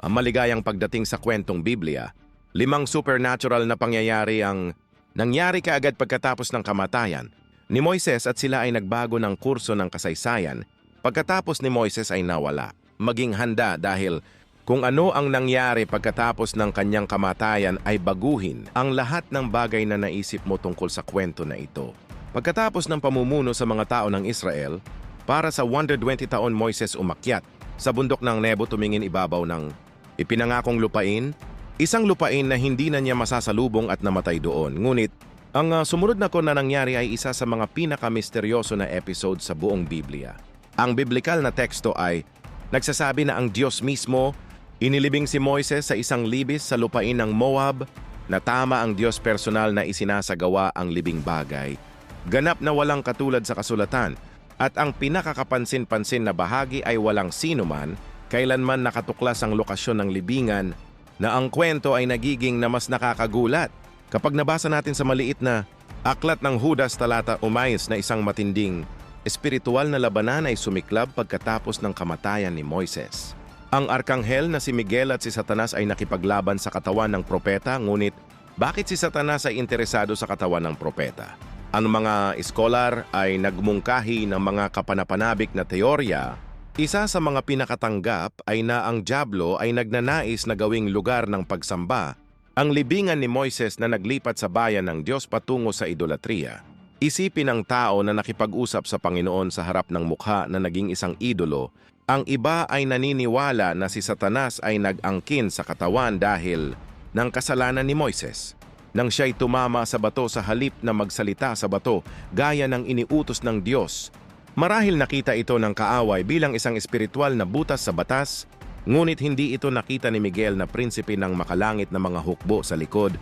Ang maligayang pagdating sa kwentong Biblia, limang supernatural na pangyayari ang nangyari kaagad pagkatapos ng kamatayan ni Moises at sila ay nagbago ng kurso ng kasaysayan pagkatapos ni Moises ay nawala. Maging handa dahil kung ano ang nangyari pagkatapos ng kanyang kamatayan ay baguhin ang lahat ng bagay na naisip mo tungkol sa kwento na ito. Pagkatapos ng pamumuno sa mga tao ng Israel, para sa 120 taon Moises umakyat sa bundok ng Nebo tumingin ibabaw ng ipinangakong lupain, isang lupain na hindi na niya masasalubong at namatay doon. Ngunit, ang uh, sumunod na ko na nangyari ay isa sa mga pinakamisteryoso na episode sa buong Biblia. Ang biblikal na teksto ay nagsasabi na ang Diyos mismo inilibing si Moises sa isang libis sa lupain ng Moab na tama ang Diyos personal na isinasagawa ang libing bagay. Ganap na walang katulad sa kasulatan at ang pinakakapansin-pansin na bahagi ay walang sino man kailanman nakatuklas ang lokasyon ng libingan na ang kwento ay nagiging na mas nakakagulat kapag nabasa natin sa maliit na Aklat ng Judas talata umayos na isang matinding espiritual na labanan ay sumiklab pagkatapos ng kamatayan ni Moises. Ang arkanghel na si Miguel at si Satanas ay nakipaglaban sa katawan ng propeta ngunit bakit si Satanas ay interesado sa katawan ng propeta? Ang mga iskolar ay nagmungkahi ng mga kapanapanabik na teorya isa sa mga pinakatanggap ay na ang Diablo ay nagnanais na gawing lugar ng pagsamba ang libingan ni Moises na naglipat sa bayan ng Diyos patungo sa idolatria. Isipin ng tao na nakipag-usap sa Panginoon sa harap ng mukha na naging isang idolo, ang iba ay naniniwala na si Satanas ay nag-angkin sa katawan dahil ng kasalanan ni Moises. Nang siya'y tumama sa bato sa halip na magsalita sa bato gaya ng iniutos ng Diyos, marahil nakita ito ng kaaway bilang isang espiritual na butas sa batas Ngunit hindi ito nakita ni Miguel na prinsipe ng makalangit na mga hukbo sa likod.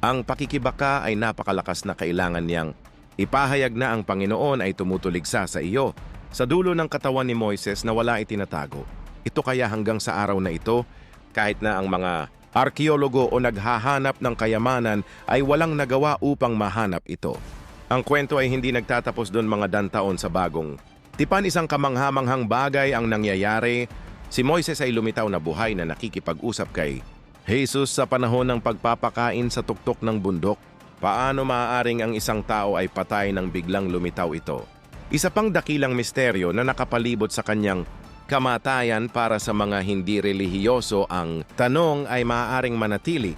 Ang pakikibaka ay napakalakas na kailangan niyang ipahayag na ang Panginoon ay tumutuligsa sa iyo sa dulo ng katawan ni Moises na wala itinatago. Ito kaya hanggang sa araw na ito, kahit na ang mga arkeologo o naghahanap ng kayamanan ay walang nagawa upang mahanap ito. Ang kwento ay hindi nagtatapos doon mga dantaon sa bagong. Tipan isang kamanghamanghang bagay ang nangyayari Si Moises ay lumitaw na buhay na nakikipag-usap kay Jesus sa panahon ng pagpapakain sa tuktok ng bundok. Paano maaaring ang isang tao ay patay nang biglang lumitaw ito? Isa pang dakilang misteryo na nakapalibot sa kanyang kamatayan para sa mga hindi relihiyoso ang tanong ay maaaring manatili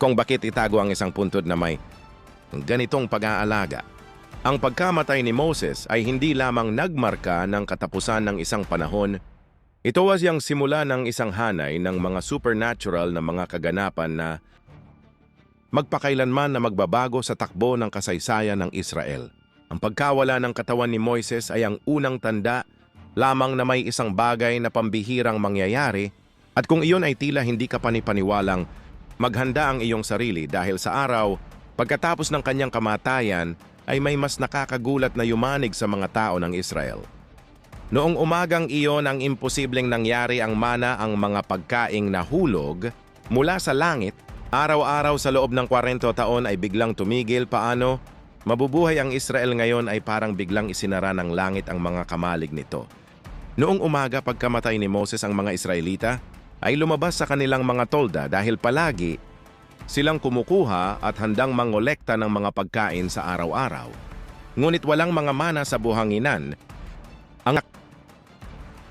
kung bakit itago ang isang puntod na may ganitong pag-aalaga. Ang pagkamatay ni Moses ay hindi lamang nagmarka ng katapusan ng isang panahon ito was yung simula ng isang hanay ng mga supernatural na mga kaganapan na magpakailanman na magbabago sa takbo ng kasaysayan ng Israel. Ang pagkawala ng katawan ni Moises ay ang unang tanda lamang na may isang bagay na pambihirang mangyayari at kung iyon ay tila hindi ka panipaniwalang maghanda ang iyong sarili dahil sa araw, pagkatapos ng kanyang kamatayan, ay may mas nakakagulat na yumanig sa mga tao ng Israel. Noong umagang iyon ang imposibleng nangyari ang mana ang mga pagkaing nahulog mula sa langit, araw-araw sa loob ng 40 taon ay biglang tumigil paano mabubuhay ang Israel ngayon ay parang biglang isinara ng langit ang mga kamalig nito. Noong umaga pagkamatay ni Moses ang mga Israelita, ay lumabas sa kanilang mga tolda dahil palagi silang kumukuha at handang mangolekta ng mga pagkain sa araw-araw. Ngunit walang mga mana sa buhanginan. Ang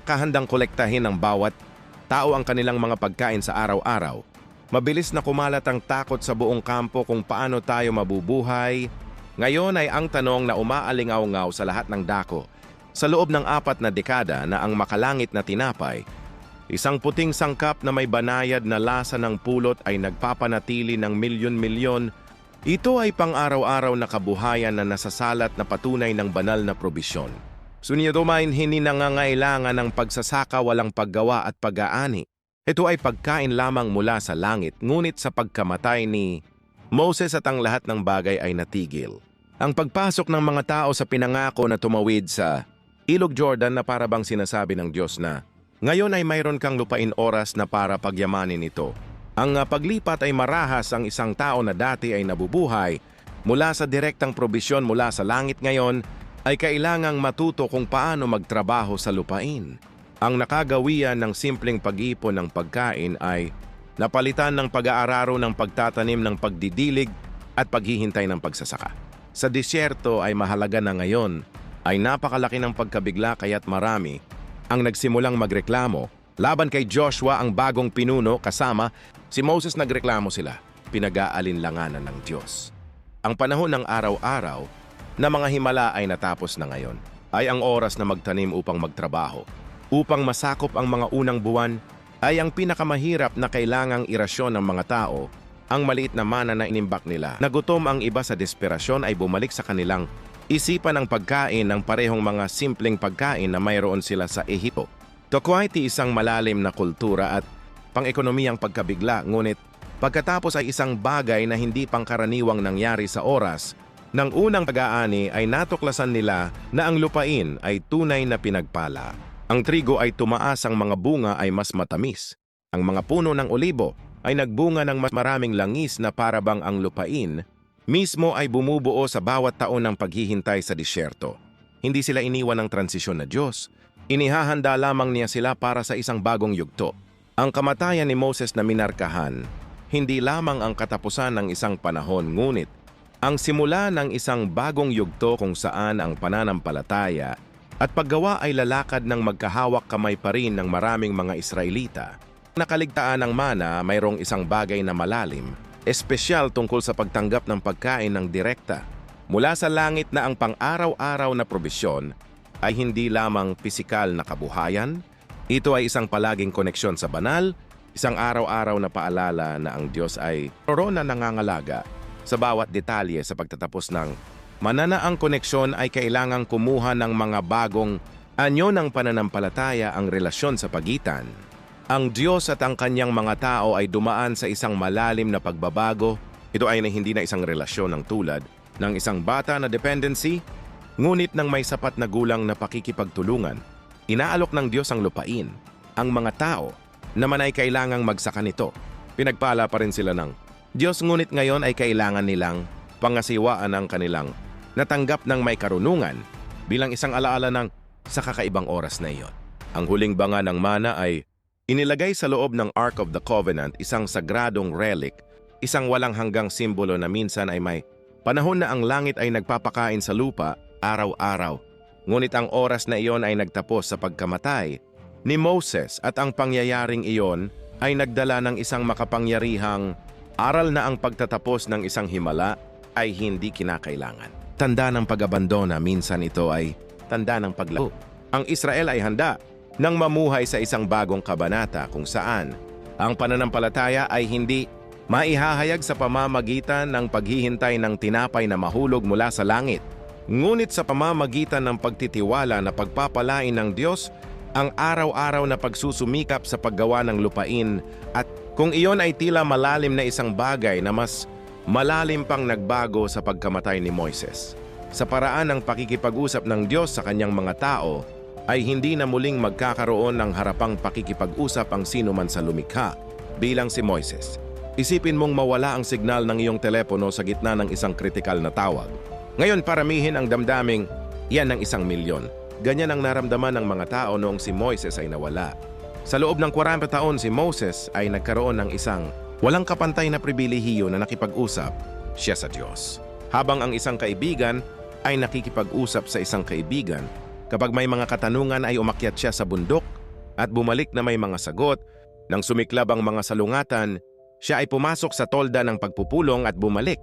kahandang kolektahin ng bawat tao ang kanilang mga pagkain sa araw-araw. Mabilis na kumalat ang takot sa buong kampo kung paano tayo mabubuhay. Ngayon ay ang tanong na umaalingaw-ngaw sa lahat ng dako. Sa loob ng apat na dekada na ang makalangit na tinapay, isang puting sangkap na may banayad na lasa ng pulot ay nagpapanatili ng milyon-milyon. Ito ay pang-araw-araw na kabuhayan na nasasalat na patunay ng banal na probisyon. Sunyadomain hindi nangangailangan ng pagsasaka walang paggawa at pag-aani. Ito ay pagkain lamang mula sa langit, ngunit sa pagkamatay ni Moses at ang lahat ng bagay ay natigil. Ang pagpasok ng mga tao sa pinangako na tumawid sa Ilog Jordan na para bang sinasabi ng Diyos na, Ngayon ay mayroon kang lupain oras na para pagyamanin ito. Ang ah, paglipat ay marahas ang isang tao na dati ay nabubuhay mula sa direktang probisyon mula sa langit ngayon ay kailangang matuto kung paano magtrabaho sa lupain. Ang nakagawian ng simpleng pag-ipon ng pagkain ay napalitan ng pag-aararo ng pagtatanim ng pagdidilig at paghihintay ng pagsasaka. Sa disyerto ay mahalaga na ngayon ay napakalaki ng pagkabigla kaya't marami ang nagsimulang magreklamo laban kay Joshua ang bagong pinuno kasama si Moses nagreklamo sila pinag-aalinlanganan ng Diyos. Ang panahon ng araw-araw na mga himala ay natapos na ngayon ay ang oras na magtanim upang magtrabaho. Upang masakop ang mga unang buwan ay ang pinakamahirap na kailangang irasyon ng mga tao ang maliit na mana na inimbak nila. Nagutom ang iba sa desperasyon ay bumalik sa kanilang isipan ng pagkain ng parehong mga simpleng pagkain na mayroon sila sa Ehipto. Tokwai isang malalim na kultura at pang-ekonomiyang pagkabigla ngunit pagkatapos ay isang bagay na hindi pangkaraniwang nangyari sa oras ng unang pag-aani ay natuklasan nila na ang lupain ay tunay na pinagpala. Ang trigo ay tumaas ang mga bunga ay mas matamis. Ang mga puno ng olibo ay nagbunga ng mas maraming langis na parabang ang lupain, mismo ay bumubuo sa bawat taon ng paghihintay sa disyerto. Hindi sila iniwan ng transisyon na Diyos. Inihahanda lamang niya sila para sa isang bagong yugto. Ang kamatayan ni Moses na minarkahan, hindi lamang ang katapusan ng isang panahon ngunit ang simula ng isang bagong yugto kung saan ang pananampalataya at paggawa ay lalakad ng magkahawak kamay pa rin ng maraming mga Israelita. Nakaligtaan ng mana mayroong isang bagay na malalim, espesyal tungkol sa pagtanggap ng pagkain ng direkta. Mula sa langit na ang pang-araw-araw na probisyon ay hindi lamang pisikal na kabuhayan, ito ay isang palaging koneksyon sa banal, isang araw-araw na paalala na ang Diyos ay rorona nangangalaga sa bawat detalye sa pagtatapos ng mananaang koneksyon ay kailangang kumuha ng mga bagong anyo ng pananampalataya ang relasyon sa pagitan. Ang Diyos at ang kanyang mga tao ay dumaan sa isang malalim na pagbabago. Ito ay na hindi na isang relasyon ng tulad ng isang bata na dependency, ngunit ng may sapat na gulang na pakikipagtulungan. Inaalok ng Diyos ang lupain, ang mga tao, naman ay kailangang magsaka nito. Pinagpala pa rin sila ng Diyos ngunit ngayon ay kailangan nilang pangasiwaan ang kanilang natanggap ng may karunungan bilang isang alaala ng sa kakaibang oras na iyon. Ang huling banga ng mana ay inilagay sa loob ng Ark of the Covenant isang sagradong relic, isang walang hanggang simbolo na minsan ay may panahon na ang langit ay nagpapakain sa lupa araw-araw. Ngunit ang oras na iyon ay nagtapos sa pagkamatay ni Moses at ang pangyayaring iyon ay nagdala ng isang makapangyarihang aral na ang pagtatapos ng isang himala ay hindi kinakailangan. Tanda ng pag-abandona, minsan ito ay tanda ng paglaho. Ang Israel ay handa nang mamuhay sa isang bagong kabanata kung saan ang pananampalataya ay hindi maihahayag sa pamamagitan ng paghihintay ng tinapay na mahulog mula sa langit. Ngunit sa pamamagitan ng pagtitiwala na pagpapalain ng Diyos ang araw-araw na pagsusumikap sa paggawa ng lupain at kung iyon ay tila malalim na isang bagay na mas malalim pang nagbago sa pagkamatay ni Moises. Sa paraan ng pakikipag-usap ng Diyos sa kanyang mga tao, ay hindi na muling magkakaroon ng harapang pakikipag-usap ang sino man sa lumikha bilang si Moises. Isipin mong mawala ang signal ng iyong telepono sa gitna ng isang kritikal na tawag. Ngayon paramihin ang damdaming yan ng isang milyon. Ganyan ang naramdaman ng mga tao noong si Moises ay nawala. Sa loob ng 40 taon si Moses ay nagkaroon ng isang Walang kapantay na pribilehiyo na nakipag-usap siya sa Diyos. Habang ang isang kaibigan ay nakikipag-usap sa isang kaibigan, kapag may mga katanungan ay umakyat siya sa bundok at bumalik na may mga sagot, nang sumiklab ang mga salungatan, siya ay pumasok sa tolda ng pagpupulong at bumalik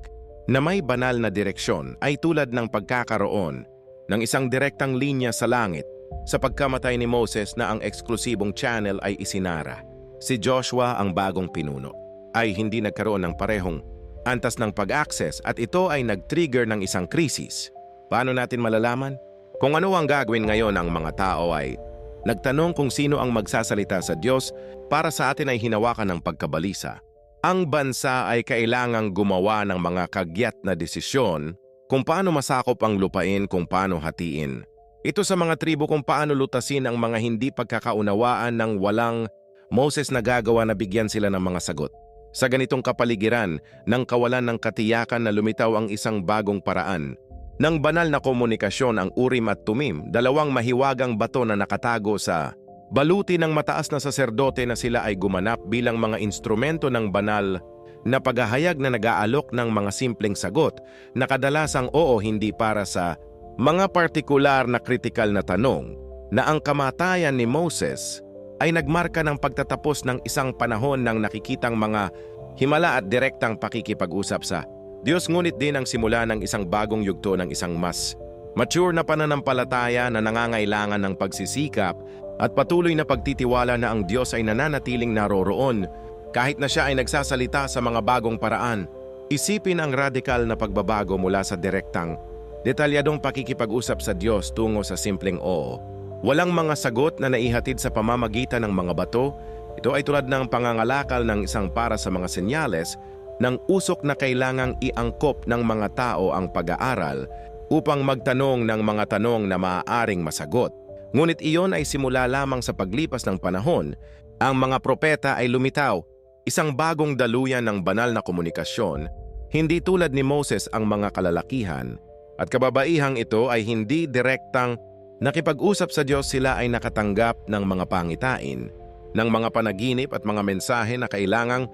na may banal na direksyon ay tulad ng pagkakaroon ng isang direktang linya sa langit sa pagkamatay ni Moses na ang eksklusibong channel ay isinara. Si Joshua ang bagong pinuno ay hindi nagkaroon ng parehong antas ng pag-access at ito ay nag-trigger ng isang krisis. Paano natin malalaman? Kung ano ang gagawin ngayon ng mga tao ay nagtanong kung sino ang magsasalita sa Diyos para sa atin ay hinawakan ng pagkabalisa. Ang bansa ay kailangang gumawa ng mga kagyat na desisyon kung paano masakop ang lupain kung paano hatiin. Ito sa mga tribo kung paano lutasin ang mga hindi pagkakaunawaan ng walang Moses na gagawa na bigyan sila ng mga sagot. Sa ganitong kapaligiran, nang kawalan ng katiyakan na lumitaw ang isang bagong paraan, ng banal na komunikasyon ang Urim at Tumim, dalawang mahiwagang bato na nakatago sa Baluti ng mataas na saserdote na sila ay gumanap bilang mga instrumento ng banal na paghahayag na nag-aalok ng mga simpleng sagot na kadalasang oo hindi para sa mga partikular na kritikal na tanong na ang kamatayan ni Moses ay nagmarka ng pagtatapos ng isang panahon ng nakikitang mga himala at direktang pakikipag-usap sa Diyos ngunit din ang simula ng isang bagong yugto ng isang mas mature na pananampalataya na nangangailangan ng pagsisikap at patuloy na pagtitiwala na ang Diyos ay nananatiling naroroon kahit na siya ay nagsasalita sa mga bagong paraan. Isipin ang radikal na pagbabago mula sa direktang, detalyadong pakikipag-usap sa Diyos tungo sa simpleng oo. Walang mga sagot na naihatid sa pamamagitan ng mga bato. Ito ay tulad ng pangangalakal ng isang para sa mga senyales ng usok na kailangang iangkop ng mga tao ang pag-aaral upang magtanong ng mga tanong na maaaring masagot. Ngunit iyon ay simula lamang sa paglipas ng panahon. Ang mga propeta ay lumitaw, isang bagong daluyan ng banal na komunikasyon, hindi tulad ni Moses ang mga kalalakihan, at kababaihang ito ay hindi direktang nakipag-usap sa Diyos sila ay nakatanggap ng mga pangitain, ng mga panaginip at mga mensahe na kailangang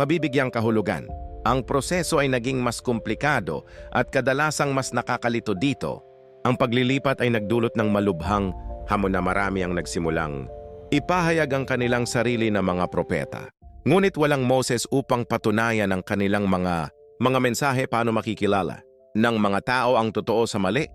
mabibigyang kahulugan. Ang proseso ay naging mas komplikado at kadalasang mas nakakalito dito. Ang paglilipat ay nagdulot ng malubhang hamon na marami ang nagsimulang ipahayag ang kanilang sarili na mga propeta. Ngunit walang Moses upang patunayan ang kanilang mga mga mensahe paano makikilala ng mga tao ang totoo sa mali.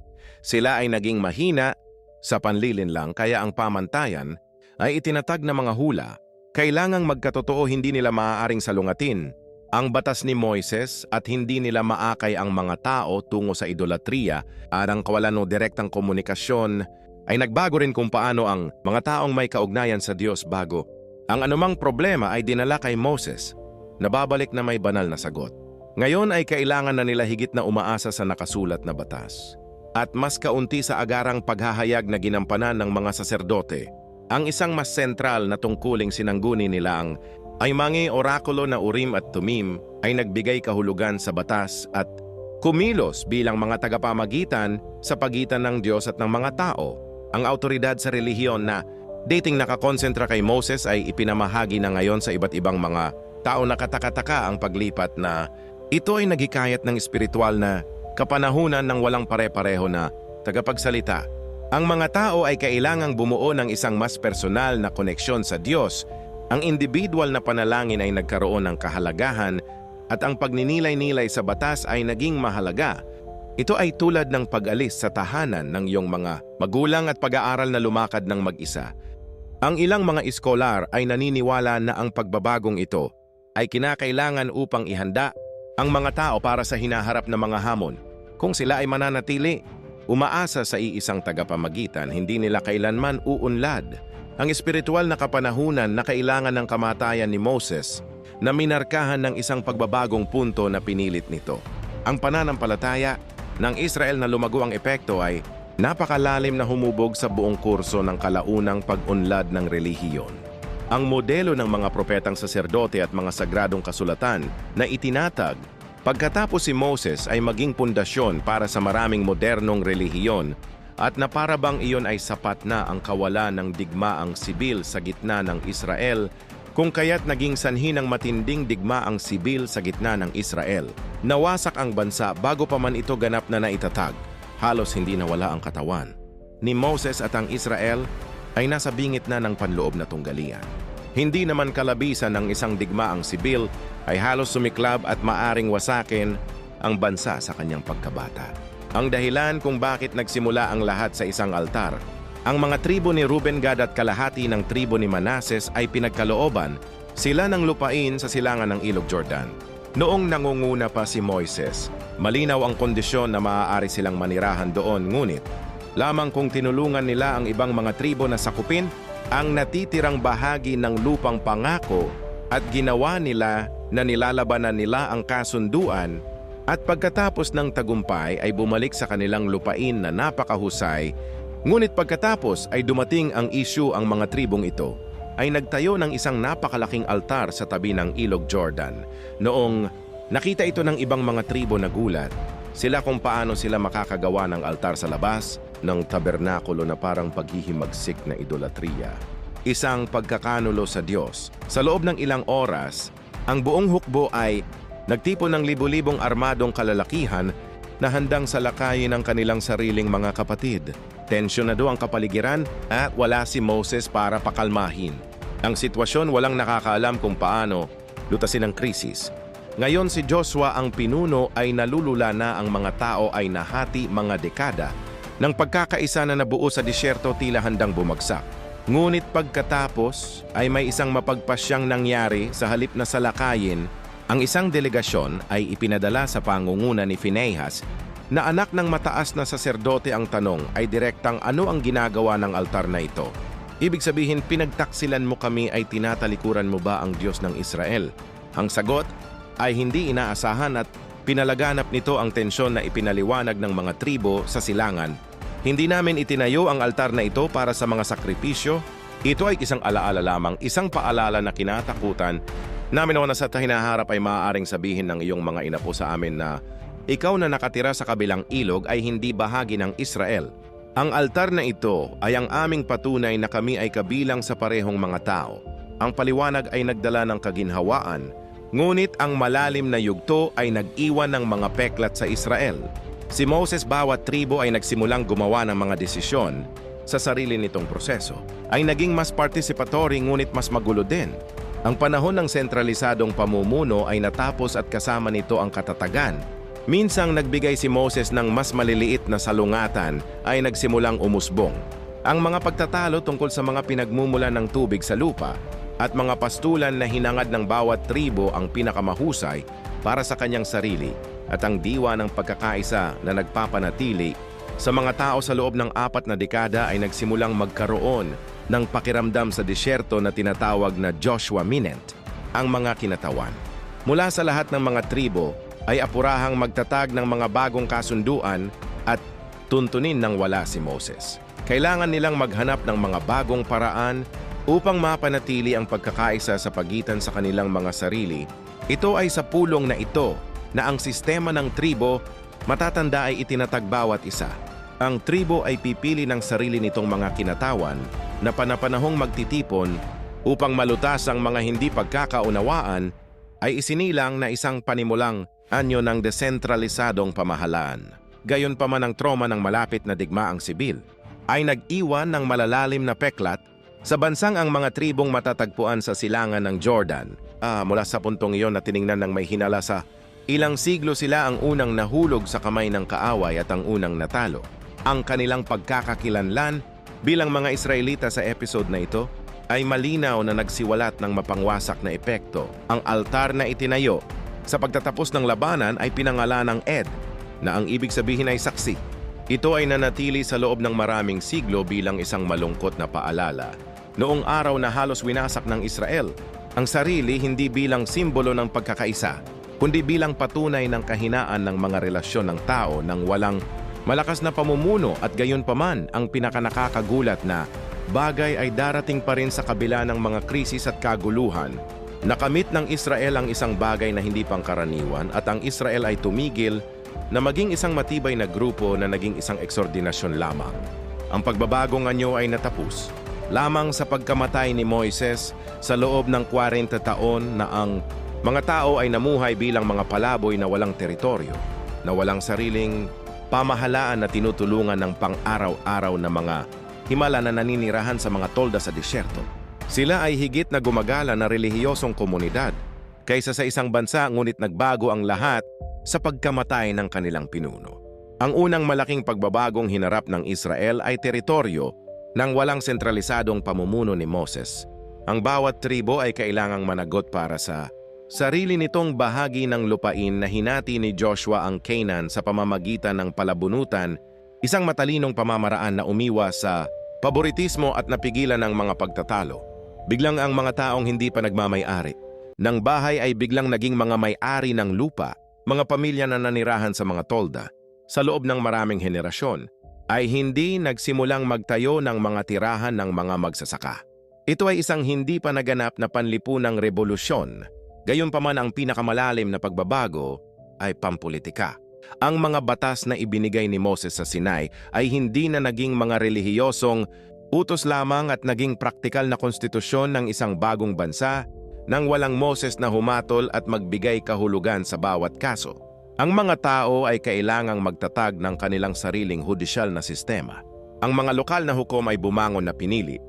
Sila ay naging mahina sa panlilin lang kaya ang pamantayan ay itinatag na mga hula. Kailangang magkatotoo hindi nila maaaring salungatin ang batas ni Moises at hindi nila maakay ang mga tao tungo sa idolatriya at ang kawalan o direktang komunikasyon ay nagbago rin kung paano ang mga taong may kaugnayan sa Diyos bago. Ang anumang problema ay dinala kay Moses, nababalik na may banal na sagot. Ngayon ay kailangan na nila higit na umaasa sa nakasulat na batas. At mas kaunti sa agarang paghahayag na ginampanan ng mga saserdote. Ang isang mas sentral na tungkuling sinangguni nila ang ay mga orakulo na Urim at Tumim ay nagbigay kahulugan sa batas at kumilos bilang mga tagapamagitan sa pagitan ng Diyos at ng mga tao. Ang autoridad sa relihiyon na dating nakakonsentra kay Moses ay ipinamahagi na ngayon sa iba't ibang mga tao na katakataka ang paglipat na ito ay nagikayat ng espiritual na kapanahunan ng walang pare-pareho na tagapagsalita. Ang mga tao ay kailangang bumuo ng isang mas personal na koneksyon sa Diyos. Ang individual na panalangin ay nagkaroon ng kahalagahan at ang pagninilay-nilay sa batas ay naging mahalaga ito ay tulad ng pag-alis sa tahanan ng iyong mga magulang at pag-aaral na lumakad ng mag-isa. Ang ilang mga iskolar ay naniniwala na ang pagbabagong ito ay kinakailangan upang ihanda ang mga tao para sa hinaharap na mga hamon. Kung sila ay mananatili, umaasa sa iisang tagapamagitan, hindi nila kailanman uunlad. Ang espiritual na kapanahunan na kailangan ng kamatayan ni Moses na minarkahan ng isang pagbabagong punto na pinilit nito. Ang pananampalataya ng Israel na lumago ang epekto ay napakalalim na humubog sa buong kurso ng kalaunang pag-unlad ng relihiyon. Ang modelo ng mga propetang saserdote at mga sagradong kasulatan na itinatag pagkatapos si Moses ay maging pundasyon para sa maraming modernong relihiyon at na para bang iyon ay sapat na ang kawalan ng digmaang sibil sa gitna ng Israel kung kaya't naging sanhi ng matinding digmaang sibil sa gitna ng Israel. Nawasak ang bansa bago pa man ito ganap na naitatag. Halos hindi nawala ang katawan. Ni Moses at ang Israel ay nasa bingit na ng panloob na tunggalian. Hindi naman kalabisan ng isang digmaang sibil ay halos sumiklab at maaring wasakin ang bansa sa kanyang pagkabata. Ang dahilan kung bakit nagsimula ang lahat sa isang altar ang mga tribo ni Ruben Gad at kalahati ng tribo ni Manases ay pinagkalooban sila ng lupain sa silangan ng Ilog Jordan. Noong nangunguna pa si Moises, malinaw ang kondisyon na maaari silang manirahan doon ngunit lamang kung tinulungan nila ang ibang mga tribo na sakupin ang natitirang bahagi ng lupang pangako at ginawa nila na nilalabanan nila ang kasunduan at pagkatapos ng tagumpay ay bumalik sa kanilang lupain na napakahusay Ngunit pagkatapos ay dumating ang issue ang mga tribong ito ay nagtayo ng isang napakalaking altar sa tabi ng Ilog Jordan. Noong nakita ito ng ibang mga tribo na gulat, sila kung paano sila makakagawa ng altar sa labas ng tabernakulo na parang paghihimagsik na idolatriya. isang pagkakanulo sa Diyos. Sa loob ng ilang oras, ang buong hukbo ay nagtipon ng libu-libong armadong kalalakihan na handang salakayin ang kanilang sariling mga kapatid. Tensyonado ang kapaligiran at wala si Moses para pakalmahin. Ang sitwasyon walang nakakaalam kung paano lutasin ang krisis. Ngayon si Joshua ang pinuno ay nalulula na ang mga tao ay nahati mga dekada ng pagkakaisa na nabuo sa disyerto tila handang bumagsak. Ngunit pagkatapos ay may isang mapagpasyang nangyari sa halip na salakayin, ang isang delegasyon ay ipinadala sa pangunguna ni Phinehas na anak ng mataas na saserdote ang tanong ay direktang ano ang ginagawa ng altar na ito. Ibig sabihin pinagtaksilan mo kami ay tinatalikuran mo ba ang Diyos ng Israel? Ang sagot ay hindi inaasahan at pinalaganap nito ang tensyon na ipinaliwanag ng mga tribo sa silangan. Hindi namin itinayo ang altar na ito para sa mga sakripisyo. Ito ay isang alaala lamang, isang paalala na kinatakutan namin na sa hinaharap ay maaaring sabihin ng iyong mga inapo sa amin na ikaw na nakatira sa kabilang ilog ay hindi bahagi ng Israel. Ang altar na ito ay ang aming patunay na kami ay kabilang sa parehong mga tao. Ang paliwanag ay nagdala ng kaginhawaan Ngunit ang malalim na yugto ay nag-iwan ng mga peklat sa Israel. Si Moses bawat tribo ay nagsimulang gumawa ng mga desisyon sa sarili nitong proseso. Ay naging mas participatory ngunit mas magulo din. Ang panahon ng sentralisadong pamumuno ay natapos at kasama nito ang katatagan. Minsang nagbigay si Moses ng mas maliliit na salungatan ay nagsimulang umusbong. Ang mga pagtatalo tungkol sa mga pinagmumula ng tubig sa lupa at mga pastulan na hinangad ng bawat tribo ang pinakamahusay para sa kanyang sarili at ang diwa ng pagkakaisa na nagpapanatili sa mga tao sa loob ng apat na dekada ay nagsimulang magkaroon ng pakiramdam sa disyerto na tinatawag na Joshua Minent, ang mga kinatawan. Mula sa lahat ng mga tribo ay apurahang magtatag ng mga bagong kasunduan at tuntunin ng wala si Moses. Kailangan nilang maghanap ng mga bagong paraan Upang mapanatili ang pagkakaisa sa pagitan sa kanilang mga sarili, ito ay sa pulong na ito na ang sistema ng tribo matatanda ay itinatag bawat isa. Ang tribo ay pipili ng sarili nitong mga kinatawan na panapanahong magtitipon upang malutas ang mga hindi pagkakaunawaan ay isinilang na isang panimulang anyo ng desentralisadong pamahalaan. Gayon pa man ang trauma ng malapit na digmaang sibil, ay nag-iwan ng malalalim na peklat sa bansang ang mga tribong matatagpuan sa silangan ng Jordan, ah, mula sa puntong iyon na tiningnan ng may hinala sa ilang siglo sila ang unang nahulog sa kamay ng kaaway at ang unang natalo. Ang kanilang pagkakakilanlan bilang mga Israelita sa episode na ito ay malinaw na nagsiwalat ng mapangwasak na epekto. Ang altar na itinayo sa pagtatapos ng labanan ay pinangalan ng Ed, na ang ibig sabihin ay saksi. Ito ay nanatili sa loob ng maraming siglo bilang isang malungkot na paalala noong araw na halos winasak ng Israel ang sarili hindi bilang simbolo ng pagkakaisa, kundi bilang patunay ng kahinaan ng mga relasyon ng tao ng walang malakas na pamumuno at gayon paman ang pinakanakakagulat na bagay ay darating pa rin sa kabila ng mga krisis at kaguluhan. Nakamit ng Israel ang isang bagay na hindi pangkaraniwan at ang Israel ay tumigil na maging isang matibay na grupo na naging isang eksordinasyon lamang. Ang pagbabagong anyo ay natapos lamang sa pagkamatay ni Moises sa loob ng 40 taon na ang mga tao ay namuhay bilang mga palaboy na walang teritoryo, na walang sariling pamahalaan na tinutulungan ng pang-araw-araw na mga himala na naninirahan sa mga tolda sa disyerto. Sila ay higit na gumagala na relihiyosong komunidad kaysa sa isang bansa ngunit nagbago ang lahat sa pagkamatay ng kanilang pinuno. Ang unang malaking pagbabagong hinarap ng Israel ay teritoryo nang walang sentralisadong pamumuno ni Moses, ang bawat tribo ay kailangang managot para sa sarili nitong bahagi ng lupain na hinati ni Joshua ang Canaan sa pamamagitan ng palabunutan, isang matalinong pamamaraan na umiwas sa paboritismo at napigilan ng mga pagtatalo. Biglang ang mga taong hindi pa nagmamay-ari. Ng bahay ay biglang naging mga may-ari ng lupa, mga pamilya na nanirahan sa mga tolda, sa loob ng maraming henerasyon ay hindi nagsimulang magtayo ng mga tirahan ng mga magsasaka. Ito ay isang hindi pa naganap na panlipunang revolusyon, gayunpaman ang pinakamalalim na pagbabago ay pampolitika. Ang mga batas na ibinigay ni Moses sa Sinai ay hindi na naging mga relihiyosong Utos lamang at naging praktikal na konstitusyon ng isang bagong bansa nang walang Moses na humatol at magbigay kahulugan sa bawat kaso. Ang mga tao ay kailangang magtatag ng kanilang sariling hudisyal na sistema. Ang mga lokal na hukom ay bumangon na pinili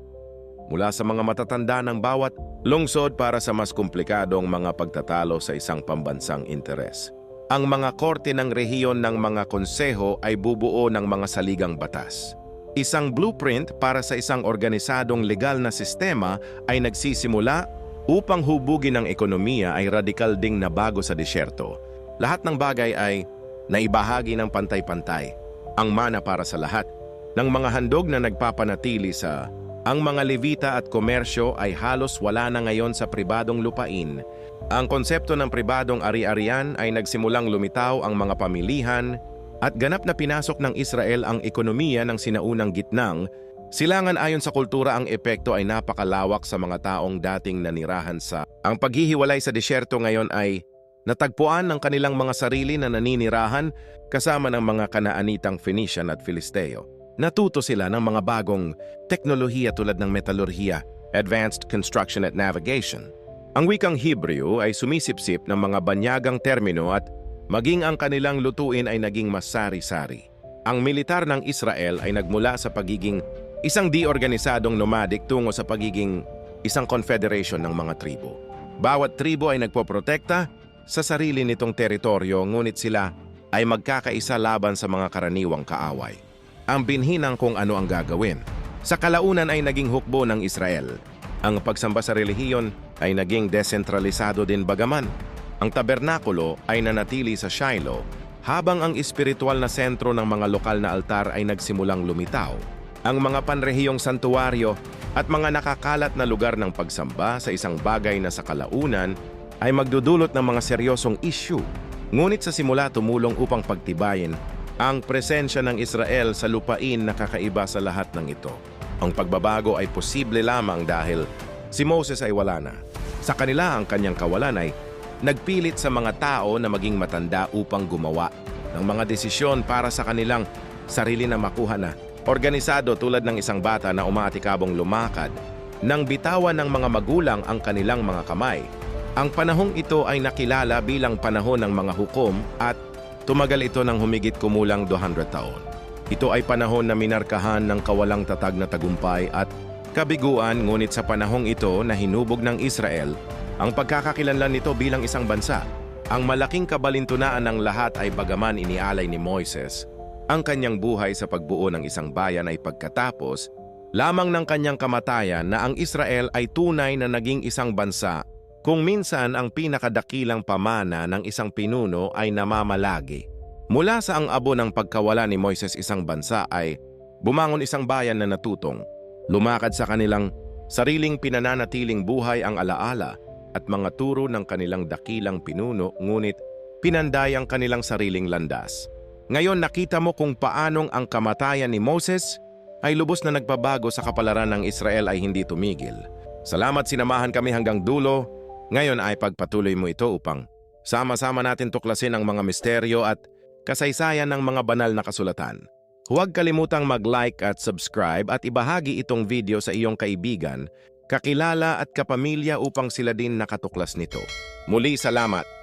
mula sa mga matatanda ng bawat lungsod para sa mas komplikadong mga pagtatalo sa isang pambansang interes. Ang mga korte ng rehiyon ng mga konseho ay bubuo ng mga saligang batas. Isang blueprint para sa isang organisadong legal na sistema ay nagsisimula upang hubugin ang ekonomiya ay radikal ding na bago sa disyerto. Lahat ng bagay ay naibahagi ng pantay-pantay. Ang mana para sa lahat ng mga handog na nagpapanatili sa ang mga levita at komersyo ay halos wala na ngayon sa pribadong lupain. Ang konsepto ng pribadong ari-arian ay nagsimulang lumitaw ang mga pamilihan at ganap na pinasok ng Israel ang ekonomiya ng sinaunang gitnang, silangan ayon sa kultura ang epekto ay napakalawak sa mga taong dating nanirahan sa. Ang paghihiwalay sa disyerto ngayon ay natagpuan ng kanilang mga sarili na naninirahan kasama ng mga kanaanitang Phoenician at Filisteo. Natuto sila ng mga bagong teknolohiya tulad ng metalurhiya, advanced construction at navigation. Ang wikang Hebreo ay sumisipsip ng mga banyagang termino at maging ang kanilang lutuin ay naging mas sari-sari. Ang militar ng Israel ay nagmula sa pagiging isang di-organisadong nomadic tungo sa pagiging isang confederation ng mga tribo. Bawat tribo ay nagpoprotekta sa sarili nitong teritoryo ngunit sila ay magkakaisa laban sa mga karaniwang kaaway ang binhinang kung ano ang gagawin. Sa kalaunan ay naging hukbo ng Israel. Ang pagsamba sa relihiyon ay naging desentralisado din bagaman. Ang tabernakulo ay nanatili sa Shiloh habang ang espiritual na sentro ng mga lokal na altar ay nagsimulang lumitaw. Ang mga panrehiyong santuwaryo at mga nakakalat na lugar ng pagsamba sa isang bagay na sa kalaunan ay magdudulot ng mga seryosong issue. Ngunit sa simula tumulong upang pagtibayin ang presensya ng Israel sa lupain na kakaiba sa lahat ng ito. Ang pagbabago ay posible lamang dahil si Moses ay wala na. Sa kanila ang kanyang kawalan ay nagpilit sa mga tao na maging matanda upang gumawa ng mga desisyon para sa kanilang sarili na makuha na. Organisado tulad ng isang bata na umatikabong lumakad nang bitawan ng mga magulang ang kanilang mga kamay. Ang panahong ito ay nakilala bilang panahon ng mga hukom at Tumagal ito ng humigit kumulang 200 taon. Ito ay panahon na minarkahan ng kawalang tatag na tagumpay at kabiguan ngunit sa panahong ito na hinubog ng Israel ang pagkakakilanlan nito bilang isang bansa. Ang malaking kabalintunaan ng lahat ay bagaman inialay ni Moises, ang kanyang buhay sa pagbuo ng isang bayan ay pagkatapos lamang ng kanyang kamatayan na ang Israel ay tunay na naging isang bansa kung minsan ang pinakadakilang pamana ng isang pinuno ay namamalagi. Mula sa ang abo ng pagkawala ni Moises isang bansa ay bumangon isang bayan na natutong. Lumakad sa kanilang sariling pinananatiling buhay ang alaala at mga turo ng kanilang dakilang pinuno ngunit pinanday ang kanilang sariling landas. Ngayon nakita mo kung paanong ang kamatayan ni Moses ay lubos na nagbabago sa kapalaran ng Israel ay hindi tumigil. Salamat sinamahan kami hanggang dulo ngayon ay pagpatuloy mo ito upang sama-sama natin tuklasin ang mga misteryo at kasaysayan ng mga banal na kasulatan. Huwag kalimutang mag-like at subscribe at ibahagi itong video sa iyong kaibigan, kakilala at kapamilya upang sila din nakatuklas nito. Muli salamat!